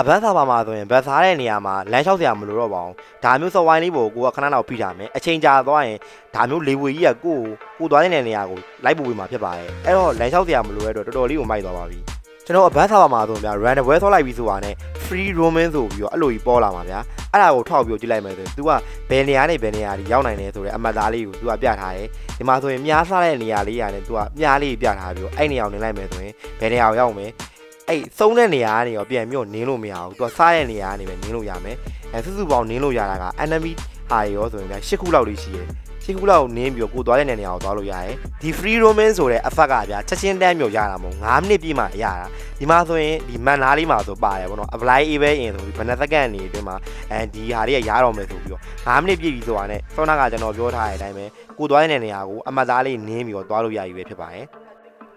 အဘန်းစာပါမှာဆိုရင်ဘတ်စားတဲ့နေရာမှာလမ်းလျှောက်စရာမလိုတော့ပါဘူးဒါမျိုးစော်ဝိုင်းလေးကိုကိုကခဏတော့ပြီးတာမယ်အချိန်ကြာသွားရင်ဒါမျိုးလေဝေကြီးကကိုကိုကိုသွားတဲ့နေရာကိုလိုက်ပို့ပေးမှာဖြစ်ပါတယ်အဲ့တော့လမ်းလျှောက်စရာမလိုတဲ့အတွက်တော်တော်လေးကိုမိုက်သွားပါပြီကျွန်တော်အဘန်းစာပါမှာဆိုရင်ဗျာ random web ဆော့လိုက်ပြီးဆိုတာနဲ့ free roaming ဆိုပြီးတော့အဲ့လိုကြီးပေါ်လာမှာဗျာအဲ့ဒါကိုထောက်ပြီးကြည့်လိုက်မယ်ဆိုရင် तू ကဘယ်နေရာနဲ့ဘယ်နေရာကြီးရောက်နိုင်လဲဆိုတဲ့အမှတ်သားလေးကို तू ကပြထားတယ်ဒီမှာဆိုရင်မြားစားတဲ့နေရာလေးရတယ် तू ကမြားလေးပြထားပြီးတော့အဲ့နေရာကိုနေလိုက်မယ်ဆိုရင်ဘယ်နေရာကိုရောက်မယ် အဲ့သုံးတဲ့နေရာကနေရောပြန်ပြီးတော့နင်းလို့မရဘူးသူကစားတဲ့နေရာကနေပဲနင်းလို့ရမယ်အဲစုစုပေါင်းနင်းလို့ရတာက enemy ဟာရောဆိုရင်ဗျာ၈ခုလောက်လေးရှိတယ်၈ခုလောက်နင်းပြီးတော့ကိုသွားတဲ့နေရာကိုသွားလို့ရတယ်ဒီ free roaming ဆိုတဲ့အဖက်ကဗျာချက်ချင်းတန်းမျိုးရတာမဟုတ်9မိနစ်ပြည့်မှရတာဒီမှာဆိုရင်ဒီမန်နာလေးမှာဆိုပါတယ်ဗောနော် apply a ပဲအင်ဆိုပြီးဘယ်နှစ်စက္ကန့်နေအတွင်းမှာအဲဒီဟာတွေကရတော့မယ်ဆိုပြီးတော့9မိနစ်ပြည့်ပြီဆိုတာနဲ့စောနာကကျွန်တော်ပြောထားတဲ့အတိုင်းပဲကိုသွားတဲ့နေရာကိုအမှတ်သားလေးနင်းပြီးတော့သွားလို့ရပြီပဲဖြစ်ပါတယ်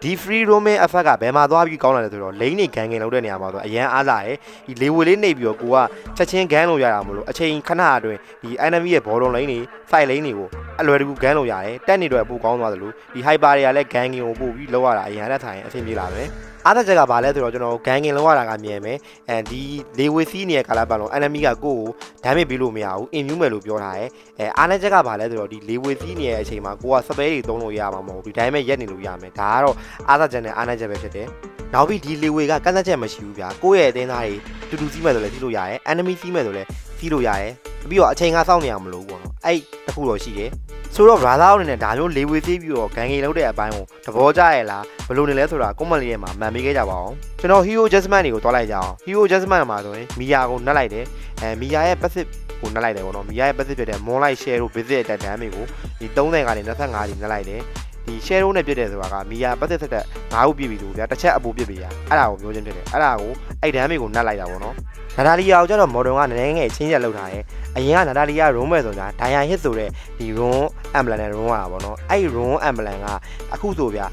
ဒီ free roaming effect ကဘယ်မှာသွားပြီးကောင်းလာလဲဆိုတော့ lane နေဂန်ဂင်လောက်တဲ့နေရာမှာဆိုအရန်အားလာတယ်ဒီလေဝေလေးနေပြီးတော့ကိုကချက်ချင်းဂန်လို့ရတာမလို့အချိန်ခဏအတွင်းဒီ enemy ရဲ့ ball lane တွေ side lane တွေကိုအလွယ်တကူဂန်လို့ရတယ်တက်နေတော့ပိုကောင်းသွားသလိုဒီ hyper တွေကလည်းဂန်ဂင်ကိုပို့ပြီးလောက်ရတာအရန်လက်ထိုင်အဆင်ပြေလာမယ် အားသက်ချက်ကဘာလဲဆိုတော့ကျွန်တော်ဂန်ဂင်လောက်ရတာကမြင်မယ်အဲဒီလေဝေစီးနေတဲ့ကာလာပတ်လုံး enemy ကကိုယ့်ကို damage ပေးလို့မရဘူး immune မယ်လို့ပြောထားတယ်အဲအားသက်ချက်ကဘာလဲဆိုတော့ဒီလေဝေစီးနေတဲ့အချိန်မှာကိုကစပယ်တွေသုံးလို့ရမှာမဟုတ်ဘူးဒီတိုင်းပဲရက်နေလို့ရမယ်ဒါကတော့အားသာချက်နဲ့အားနည်းချက်ပဲဖြစ်တယ်။နောက်ပြီးဒီလေဝေကကန့်သက်ချက်မရှိဘူးဗျာ။ကိုယ့်ရဲ့အသင်းသားတွေတူတူစီးမဲ့ဆိုလည်းစီးလို့ရတယ်။ enemy စီးမဲ့ဆိုလည်းစီးလို့ရတယ်။ပြီးတော့အချိန်ကစောင့်နေရမလို့ပေါ့နော်။အဲ့တခုတော့ရှိတယ်။ ဆိုတော့ brother အနေနဲ့ဒါမျိုးလေဝေသေးပြီးတော့ဂန်ဂေလောက်တဲ့အပိုင်းကိုသဘောကျရဲ့လားဘယ်လိုနေလဲဆိုတာ comment လေးထဲမှာမှန်ပေးခဲ့ကြပါအောင်။ကျွန်တော် hero adjustment တွေကိုတွားလိုက်ကြအောင်။ hero adjustment မှာဆိုရင်မီယာကိုနှက်လိုက်တယ်။အဲမီယာရဲ့ passive ကိုနှက်လိုက်တယ်ပေါ့နော်။မီယာရဲ့ passive ဖြစ်တဲ့ moonlight share တို့ visit attack damage ကိုဒီ30ကနေ25ဒီနှက်လိုက်တယ်။ ဒီ share နဲ့ပြည့်တယ်ဆိုတာကမီယာပတ်သက်သက်သက်ငါးခုပြည့်ပြီလို့ဗျာတစ်ချက်အပူပြည့်ပြီရအဲ့ဒါကိုပြောချင်းဖြစ်တယ်အဲ့ဒါကိုအဲ့ဒမ်းမေကိုနှက်လိုက်တာပေါ့နော်နာဒါလီယာကိုကျတော့မော်ဒွန်ကနည်းနည်းငယ်ချင်းချက်လောက်ထားတယ်အရင်ကနာဒါလီယာရုံးမဲ့ဆိုတာဒိုင်ယာဟစ်ဆိုတဲ့ဒီရုံးအမ်ဘလန်နဲ့ရုံးရတာပေါ့နော်အဲ့ရုံးအမ်ဘလန်ကအခုဆိုဗျာ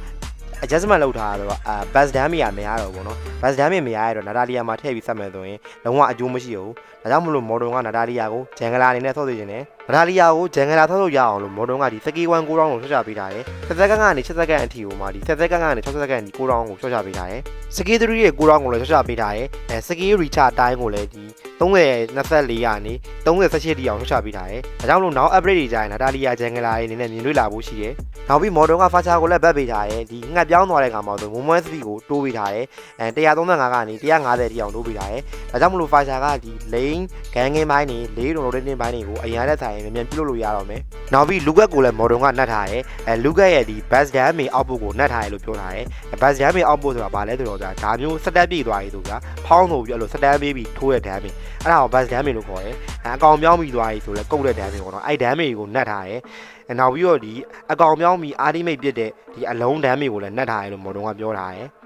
adjustment လုပ်ထားတာဆိုတော့အာ bus damage ကမရတော့ဘူးเนาะ bus damage မရရတော့နာဒါလီယာမှာထည့်ပြီးဆက်မယ်ဆိုရင်လုံးဝအကျိုးမရှိဘူးဒါကြောင့်မလို့မော်ဒွန်ကနာဒါလီယာကိုဂျန်ဂလာအနေနဲ့ဆော့သိခြင်းနဲ့ နာဒါလီယာကိုဂျန်ဂလာဆော့လို့ရအောင်လို့မော်ဒွန်ကဒီစကီ1 9ရောင်းကိုဆွတ်ချပေးထားတယ်ဆက်စက္ကန့်ကနေ6စက္ကန့်အထိကိုမှဒီဆက်စက္ကန့်ကနေ6စက္ကန့်ဒီ9ရောင်းကိုဆွတ်ချပေးထားတယ်စကီ3ရဲ့9ရောင်းကိုလည်းဆွတ်ချပေးထားတယ်အဲစကီ recharge time ကိုလည်းဒီ30 24ကနေ30 18တိအောင်ဆွတ်ချပေးထားတယ်ဒါကြောင့်မလို့နောက် upgrade တွေကြရင်နာဒါလီယာဂျန်ဂလာတွေအနေနဲ့မြင်တွေ့လာဖို့ရှိတယ်နောက်ပြီးမော်ဒွန်ကဖာချာကိုလည်းဗတ်ပေးထားတယ်ဒီငှက်ပြောင်းသွားတဲ့ခါမှာဆို moment speed ကိုတိုးပေးထားတယ်အဲ135ကနေ150တိအောင်တိုးပေးထားတယ်ဒါကြောင့်မလို့ဖာချာကဒီ lane ဂန်ငင်းပိုင်းတွေလေးလုံးလုံးတင်းတင်းပိုင်းတွေကိုအရင်လက်ဆိုင်မြန်မြန်ပြုတ်လို့ရတော့မယ်။နောက်ပြီးလူကက်ကိုလည်းမော်ဒွန်ကနှက်ထားတယ်။အဲလူကက်ရဲ့ဒီ bus damage output ကိုနှက်ထားတယ်လို့ပြောထားတယ်။ bus damage output ဆိုတာဘာလဲဆိုတော့ဒါဒါမျိုးစတက်ပြည့်သွားပြီဆိုတာဖောင်းလို့ပြီးအဲ့လိုစတက်ပေးပြီးထိုးတဲ့ damage အဲ့ဒါကို bus damage လို့ခေါ်တယ်။အဲအကောင်ပြောင်းပြီးသွားပြီဆိုလဲကုတ်တဲ့ damage ပေါ့နော်။အဲ့ damage ကိုနှက်ထားတယ်။အဲနောက်ပြီးတော့ဒီအကောင်ပြောင်းပြီး ultimate ပြစ်တဲ့ဒီအလုံး damage ကိုလည်းနှက်ထားတယ်လို့မော်ဒွန်ကပြောထားတယ်။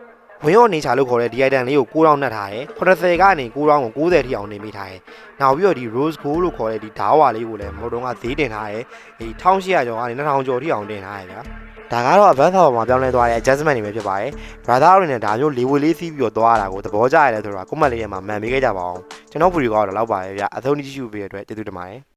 ဝင်းရောနေချာလို့ခေါ်တဲ့ဒီ item လေးကို6ရောင်းနှက်ထားတယ်80ကနေ6ရောင်းကို90ထိအောင်နေမိထားတယ်နောက်ပြီးတော့ဒီ rose gold လို့ခေါ်တဲ့ဒီဓာဝါလေးကိုလည်းမော်ဒွန်ကဈေးတင်ထားတယ်ဒီ1800ကျော်ကနေ2000ကျော်ထိအောင်တင်ထားတယ်ဗျာဒါကတော့ advance power မှာပြောင်းလဲသွားတဲ့ adjustment တွေပဲဖြစ်ပါတယ် brother တို့နဲ့ဒါမျိုးလေးဝေလေးစီးပြီးတော့သွားတာကိုသဘောကျရတယ်ဆိုတော့ comment လေးထဲမှာမှန်ပေးခဲ့ကြပါအောင်ကျွန်တော်ဗီဒီယိုကတော့လောက်ပါပဲဗျာအဆုံးထိကြည့်ရှုပေးတဲ့အတွက်ကျေးဇူးတင်ပါတယ်